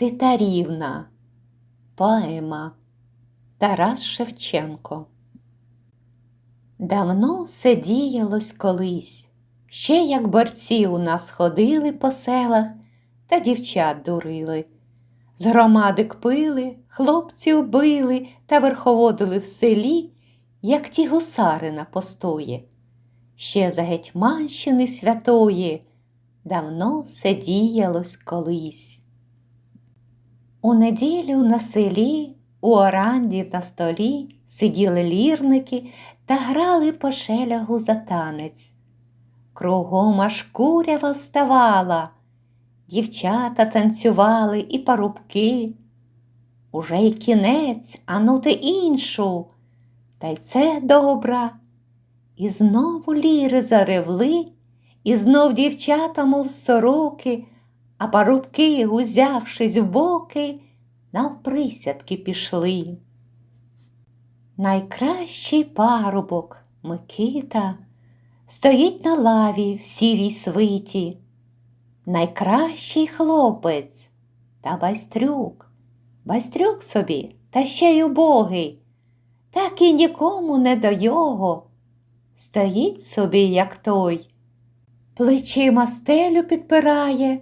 Титарівна. Поема Тарас Шевченко. Давно все діялось колись, ще як борці у нас ходили по селах та дівчат дурили. З громадик пили, хлопців били та верховодили в селі, як ті гусари на постої. Ще за Гетьманщини святої давно все діялось колись. У неділю на селі, у оранді на столі сиділи лірники та грали по шелягу за танець. Кругом аж курява вставала, дівчата танцювали і парубки. Уже й кінець, а ну ти іншу, та й це добра. І знову ліри заревли, і знов дівчата, мов сороки, а парубки, узявшись в боки, навприсядки пішли. Найкращий парубок Микита стоїть на лаві в сірій свиті. Найкращий хлопець та байстрюк, байстрюк собі та ще й убогий, так і нікому не до його. Стоїть собі, як той, плечима стелю підпирає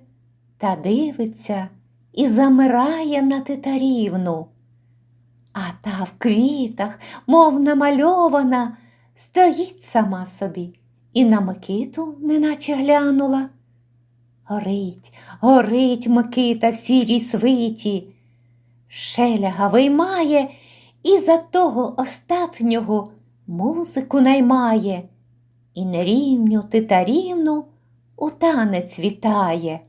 та дивиться і замирає на титарівну. А та в квітах, мов намальована, стоїть сама собі і на Микиту неначе глянула. Горить, горить Микита в сірій свиті, шеляга виймає і за того остатнього музику наймає, і нерівню титарівну у танець вітає.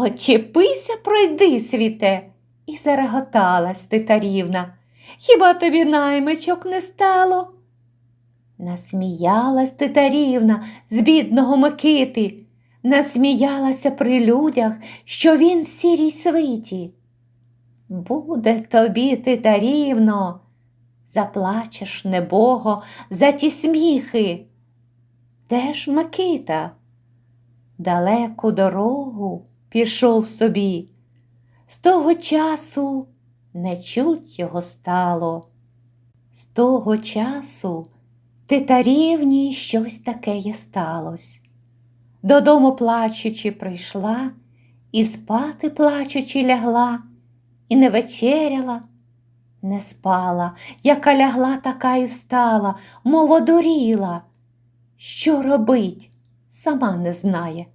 Очепися, пройди, світе, і зареготалась титарівна. Хіба тобі наймичок не стало? Насміялась титарівна з бідного Микити, насміялася при людях, що він в сірій свиті. Буде тобі, титарівно, заплачеш небого за ті сміхи. Де ж Микита? Далеку дорогу пішов собі. З того часу не чуть його стало. З того часу титарівні щось таке є сталось. Додому плачучи прийшла, і спати плачучи лягла, і не вечеряла, не спала, яка лягла, така і стала, мов одуріла. Що робить, сама не знає.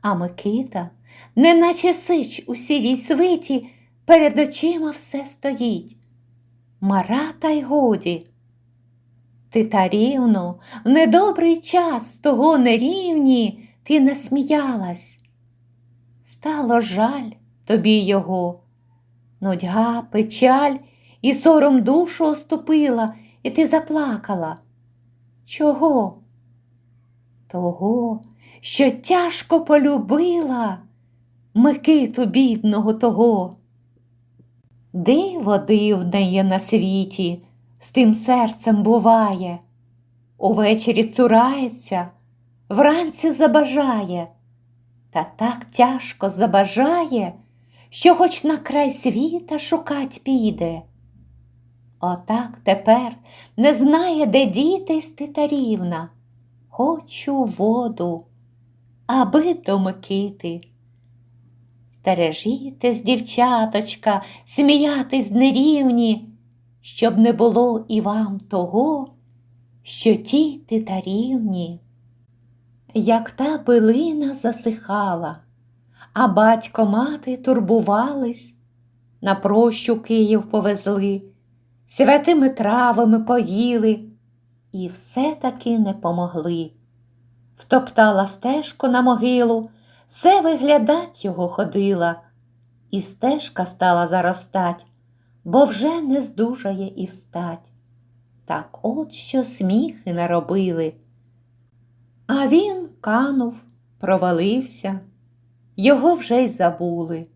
А Микита, неначе сич у сірій свиті, перед очима все стоїть. Мара та й годі. Титарівно, в недобрий час того нерівні ти насміялась. Стало жаль тобі його, нудьга, печаль і сором душу оступила, і ти заплакала. Чого? Того, що тяжко полюбила Микиту бідного того. Диво дивне є на світі, з тим серцем буває, увечері цурається, вранці забажає, та так тяжко забажає, що хоч на край світа шукать піде. Отак тепер не знає, де дітись титарівна. Хочу воду, аби до Микити. Стережітесь, дівчаточка, сміятись нерівні, щоб не було і вам того, що ті титарівні. Як та билина засихала, а батько мати турбувались, на прощу Київ повезли, святими травами поїли і все-таки не помогли. Втоптала стежку на могилу, все виглядать його ходила, і стежка стала заростать, бо вже не здужає і встать. Так от що сміхи наробили. А він канув, провалився, його вже й забули,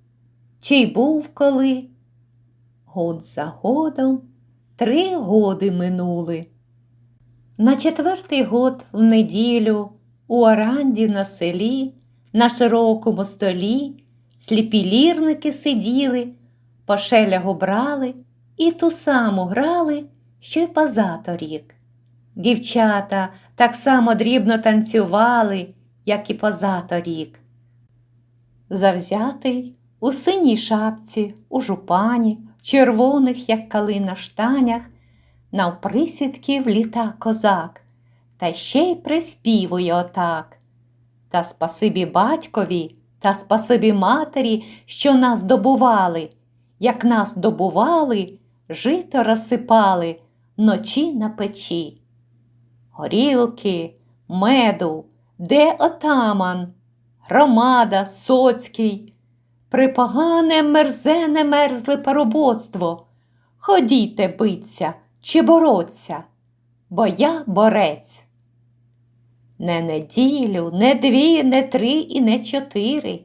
чи й був коли. Год за годом три годи минули. На четвертий год в неділю у оранді на селі, на широкому столі сліпі лірники сиділи, по шелягу брали і ту саму грали, що й позаторік. Дівчата так само дрібно танцювали, як і позаторік. Завзятий у синій шапці, у жупані, в червоних, як калина штанях, навприсідки вліта козак, та ще й приспівує отак. Та спасибі батькові, та спасибі матері, що нас добували, як нас добували, жито розсипали вночі на печі. Горілки, меду, де отаман, громада, соцький, припогане мерзене мерзле парубоцтво. Ходіте биться чи бороться, бо я борець. Не неділю, не дві, не три і не чотири,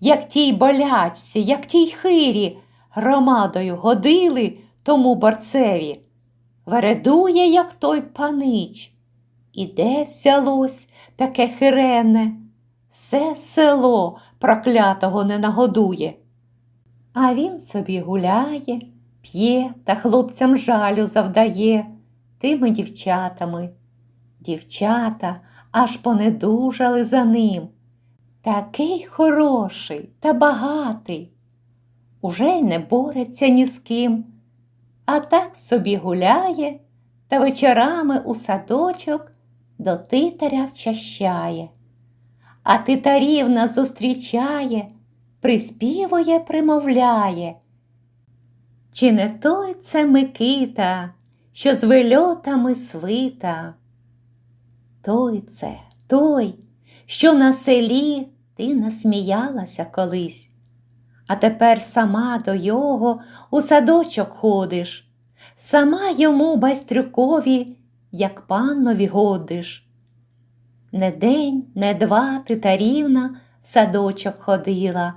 як тій болячці, як тій хирі, громадою годили тому борцеві. Вередує, як той панич. І де взялось таке хирене? Все село проклятого не нагодує. А він собі гуляє, п'є та хлопцям жалю завдає тими дівчатами. Дівчата аж понедужали за ним. Такий хороший та багатий. Уже й не бореться ні з ким, а так собі гуляє та вечорами у садочок до титаря вчащає. А титарівна зустрічає, приспівує, примовляє. Чи не той це Микита, що з вильотами свита? Той це, той, що на селі ти насміялася колись, а тепер сама до його у садочок ходиш, сама йому байстрюкові, як паннові годиш. Не день, не два титарівна в садочок ходила,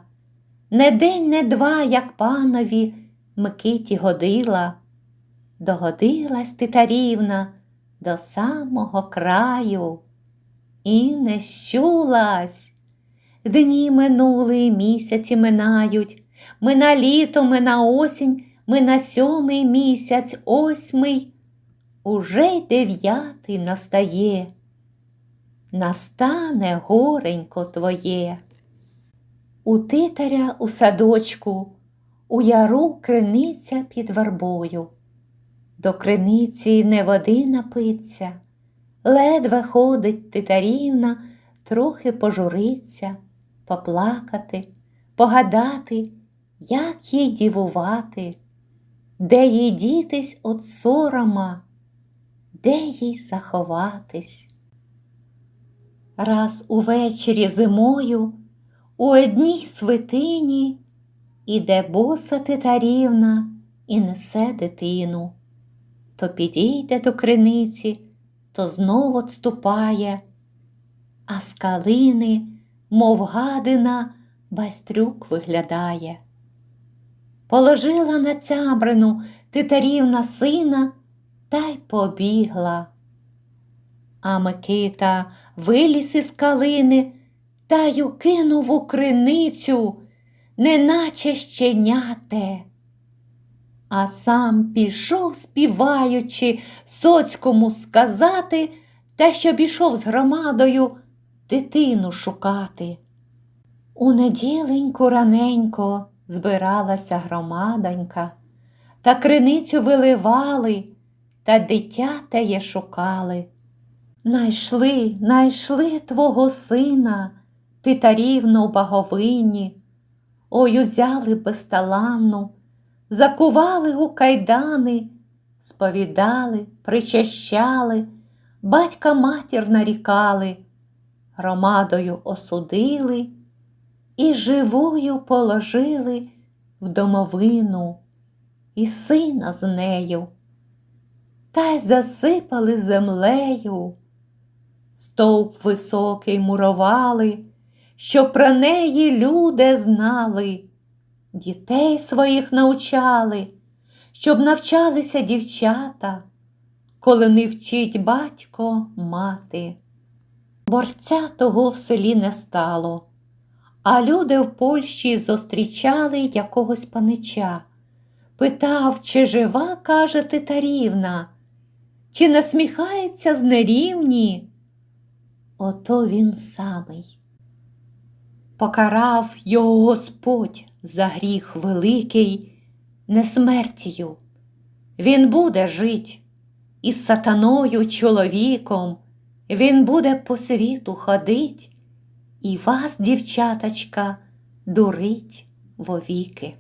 не день, не два, як панові Микиті годила. Догодилась титарівна до самого краю і не щулась. Дні минули, місяці минають, ми на літо, ми на осінь, ми на сьомий місяць, осьмий, уже й дев'ятий настає. Настане горенько твоє. У титаря у садочку, у яру криниця під вербою. До криниці не води напиться, ледве ходить титарівна, трохи пожуриться, поплакати, погадати, як їй дівувати, де їй дітись от сорома, де їй заховатись. Раз увечері зимою у одній свитині іде боса титарівна і несе дитину то підійде до криниці, то знов отступає, а з калини, мов гадина, байстрюк виглядає. Положила на цябрину титарівна сина та й побігла. А Микита виліз із калини та й укинув у криницю, неначе щеняте а сам пішов, співаючи, соцькому сказати, те, щоб ішов з громадою дитину шукати. У неділеньку раненько збиралася громадонька, та криницю виливали, та дитя теє шукали. Найшли, найшли твого сина, титарівну в баговині, ой узяли безталанну, закували у кайдани, сповідали, причащали, батька матір нарікали, громадою осудили і живою положили в домовину і сина з нею, та й засипали землею. Стовп високий мурували, що про неї люди знали дітей своїх навчали, щоб навчалися дівчата, коли не вчить батько мати. Борця того в селі не стало, А люди в Польщі зустрічали якогось панича. Питав, чи жива, каже титарівна, чи насміхається з нерівні? Ото він самий. Покарав його Господь за гріх великий не смертію. Він буде жить із сатаною чоловіком, він буде по світу ходить і вас, дівчаточка, дурить вовіки.